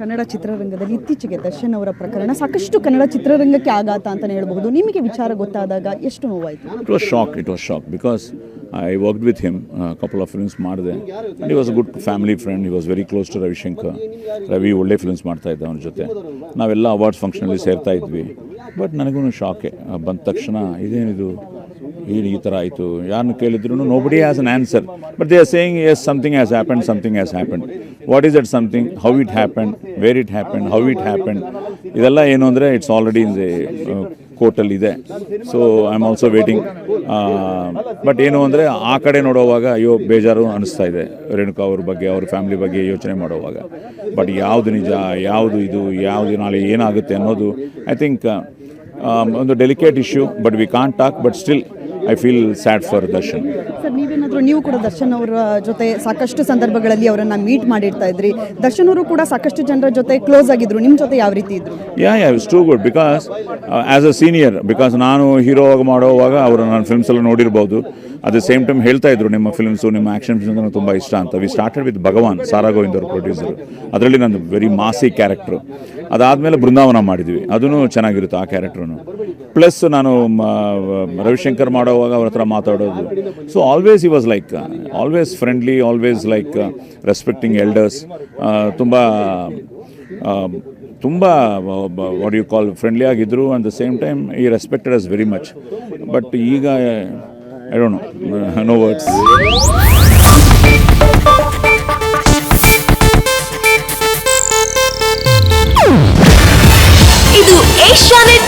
ಕನ್ನಡ ಚಿತ್ರರಂಗದಲ್ಲಿ ಇತ್ತೀಚೆಗೆ ದರ್ಶನ್ ಅವರ ಪ್ರಕರಣ ಸಾಕಷ್ಟು ಕನ್ನಡ ಚಿತ್ರರಂಗಕ್ಕೆ ಆಘಾತ ಅಂತಲೇ ಹೇಳಬಹುದು. ನಿಮಗೆ ವಿಚಾರ ಗೊತ್ತಾದಾಗ ಎಷ್ಟು ನೋವಾಯಿತು? It was shock it was shock because I work with him couple of films ಮಾಡಿದೆ. He was a good family friend. He was very close to Ravishankar Ravi ಒಳ್ಳೆ ಫಿಲ್ಮ್ಸ್ ಮಾಡ್ತಾ ಇದ್ದ ಅವನ ಜೊತೆ. ನಾವೆಲ್ಲ ಅವಾರ್ಡ್ಸ್ ಫಂಕ್ಷನಲ್ಲಿ ಸೇರ್ತಾ ಇದ್ವಿ. ಬಟ್ ನನಗೂ ಶಾಕೆ ಬಂದ ತಕ್ಷಣ ಇದೇನಿದು? ಏನು ಈ ಥರ ಆಯಿತು. ಯಾರನ್ನು ಕೇಳಿದ್ರು nobody has an answer but they are saying yes something has happen something has happen what is that something how it happen where it happen how it happen ಇದೆಲ್ಲ ಏನು ಅಂದರೆ ಇಟ್ಸ್ ಆಲ್ರೆಡಿ ಇನ್ ದಿ ಕೋರ್ಟಲ್ಲಿ ಇದೆ. So I am also waiting but ಏನು ಅಂದರೆ ಆ ಕಡೆ ನೋಡುವಾಗ ಅಯ್ಯೋ, ಬೇಜಾರು ಅನಿಸ್ತಾ ಇದೆ. ರೇಣುಕಾ ಅವ್ರ ಬಗ್ಗೆ, ಅವ್ರ ಫ್ಯಾಮಿಲಿ ಬಗ್ಗೆ ಯೋಚನೆ ಮಾಡುವಾಗ. ಬಟ್ ಯಾವುದು ನಿಜ, ಯಾವುದು ಇದು, ಯಾವುದು ನಾಳೆ ಏನಾಗುತ್ತೆ ಅನ್ನೋದು I think um, on the delicate issue, but we can't talk. But still, I feel sad for Darshan sir ನೀವೇನಾದರೂ ನೀವು ಕೂಡ ದರ್ಶನ್ ಅವರ ಜೊತೆ ಸಾಕಷ್ಟು ಸಂದರ್ಭಗಳಲ್ಲಿ ಅವರನ್ನು ಮೀಟ್ ಮಾಡಿರ್ತಾ ಇದ್ರಿ. ದರ್ಶನ್ ಅವರು ಕೂಡ ಸಾಕಷ್ಟು ಜನರ ಜೊತೆ ಕ್ಲೋಸ್ ಆಗಿದ್ರು. ನಿಮ್ಮ ಜೊತೆ ಯಾವ ರೀತಿ ಇದ್ರು? Yeah yeah it's too good because as a senior because ನಾನು ಹೀರೋ ಆಗಿ ಮಾಡುವಾಗ ಅವರು ನನ್ನ ಫಿಲ್ಮ್ಸ್ ಎಲ್ಲ ನೋಡಿರ್ಬೋದು. ಅಟ್ ದ ಸೇಮ್ ಟೈಮ್ ಹೇಳ್ತಾ ಇದ್ರು ನಿಮ್ಮ ಫಿಲ್ಮ್ಸು ನಿಮ್ಮ ಆ್ಯಕ್ಷನ್ ಫಿಲ್ಮ್ಸ್ ನನಗೆ ತುಂಬ ಇಷ್ಟ ಅಂತ. We started with Bhagwan Sara Govind ಅವರು ಪ್ರೊಡ್ಯೂಸರ್ ಅದರಲ್ಲಿ ನಂದು ವೆರಿ ಮಾಸಿ ಕ್ಯಾರೆಕ್ಟ್ರು ಅದಾದಮೇಲೆ ಬೃಂದಾವನ ಮಾಡಿದ್ವಿ. ಅದೂ ಚೆನ್ನಾಗಿರುತ್ತೆ ಆ ಕ್ಯಾರೆಕ್ಟ್ರೂ ಪ್ಲಸ್ ನಾನು ರವಿಶಂಕರ್ ಮಾಡೋವಾಗ ಅವ್ರ ಹತ್ರ ಮಾತಾಡೋದು. So always he was like always friendly always like respecting elders ತುಂಬ ತುಂಬ ವಾಟ್ ಯು ಕಾಲ್ ಫ್ರೆಂಡ್ಲಿ ಆಗಿದ್ದರು at the same time he respected us very much but ಈಗ I don't know no words